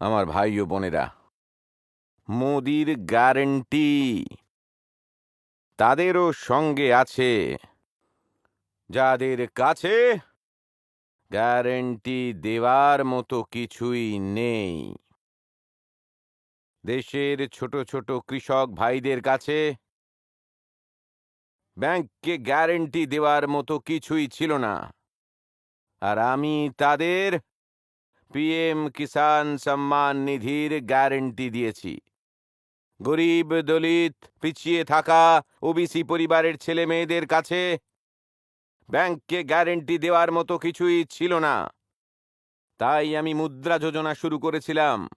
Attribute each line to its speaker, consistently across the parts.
Speaker 1: আমার ভাই ও বোনেরা, মোদির গ্যারেন্টি। তাদেরও সঙ্গে আছে। যাদের কাছে গ্যারেন্টি দেওয়ার মতো কিছুই নেই। দেশের ছোট ছোট কৃষক ভাইদের কাছে ব্যাংককে গ্যারেন্টি দেওয়ার মতো কিছুই ছিল না। আর আমি তাদের পিএম কিষাণ সম্মান নিধির গ্যারেন্টি দিয়েছি। গরিব দলিত পিছিয়ে থাকা ওবিসি পরিবারের ছেলে মেয়েদের কাছে ব্যাংককে গ্যারেন্টি দেওয়ার মতো কিছুই ছিল না। তাই আমি মুদ্রা যোজনা শুরু করেছিলাম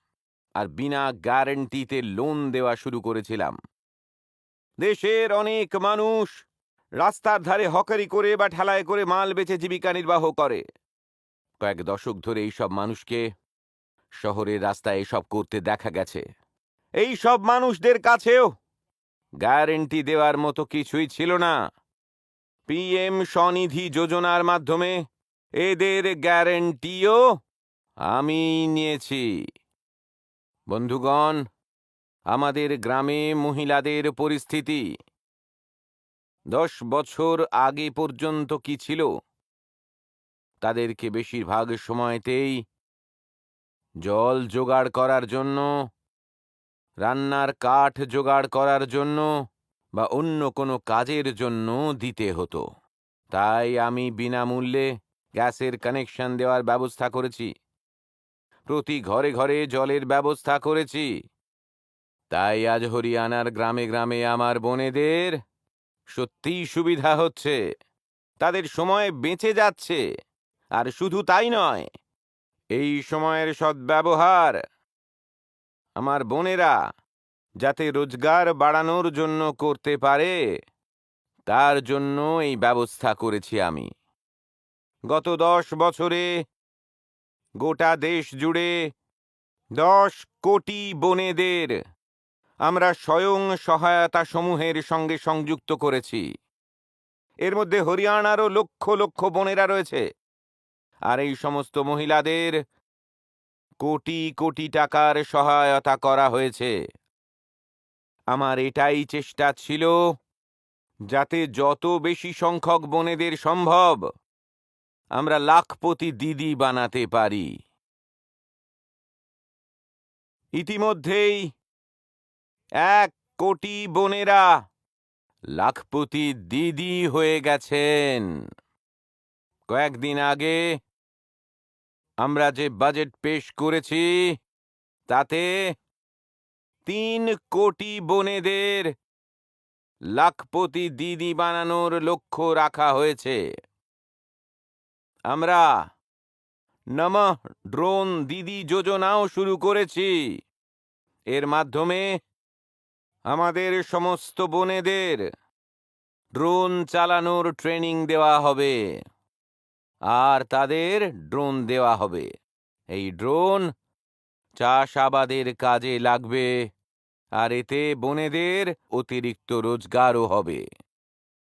Speaker 1: আর বিনা গ্যারেন্টিতে লোন দেওয়া শুরু করেছিলাম। দেশের অনেক মানুষ রাস্তার ধারে হকারি করে বা ঠেলায় করে মাল বেচে জীবিকা নির্বাহ করে। কয়েক দশক ধরে এই সব মানুষকে শহরের রাস্তায় এসব করতে দেখা গেছে। এই সব মানুষদের কাছেও গ্যারেন্টি দেওয়ার মতো কিছুই ছিল না। পিএম স্বনিধি যোজনার মাধ্যমে এদের গ্যারেন্টিও আমি নিয়েছি। বন্ধুগণ, আমাদের গ্রামে মহিলাদের পরিস্থিতি দশ বছর আগে পর্যন্ত কি ছিল? তাদেরকে বেশিরভাগ সময়তেই জল জোগাড় করার জন্য, রান্নার কাঠ জোগাড় করার জন্য বা অন্য কোনো কাজের জন্য দিতে হতো। তাই আমি বিনামূল্যে গ্যাসের কানেকশন দেওয়ার ব্যবস্থা করেছি। প্রতি ঘরে ঘরে জলের ব্যবস্থা করেছি। তাই আজ হরিয়ানার গ্রামে গ্রামে আমার বোনেদের সত্যিই সুবিধা হচ্ছে। তাদের সময় বেঁচে যাচ্ছে। আর শুধু তাই নয়, এই সময়ের সদ্ব্যবহার আমার বোনেরা যাতে রোজগার বাড়ানোর জন্য করতে পারে, তার জন্য এই ব্যবস্থা করেছি আমি। গত দশ বছরে গোটা দেশ জুড়ে দশ কোটি বোনেদের আমরা স্বয়ং সহায়তা সমূহের সঙ্গে সংযুক্ত করেছি। এর মধ্যে হরিয়ানারও লক্ষ লক্ষ বোনেরা রয়েছে। আর এই সমস্ত মহিলাদের কোটি কোটি টাকার সহায়তা করা হয়েছে। আমার এটাই চেষ্টা ছিল যাতে যত বেশি সংখ্যক বোনেদের সম্ভব আমরা লাখপতি দিদি বানাতে পারি। ইতিমধ্যেই এক কোটি বোনেরা লাখপতি দিদি হয়ে গেছেন। কয়েকদিন আগে আমরা যে বাজেট পেশ করেছি, তাতে তিন কোটি বোনেদের লাখপতি দিদি বানানোর লক্ষ্য রাখা হয়েছে। আমরা নমঃ ড্রোন দিদি যোজনাও শুরু করেছি। এর মাধ্যমে আমাদের সমস্ত বোনেদের ড্রোন চালানোর ট্রেনিং দেওয়া হবে। আর তাদের ড্রোন দেওয়া হবে। এই ড্রোন চাষাবাদের কাজে লাগবে, আর এতে বনেদের অতিরিক্ত রোজগারও হবে।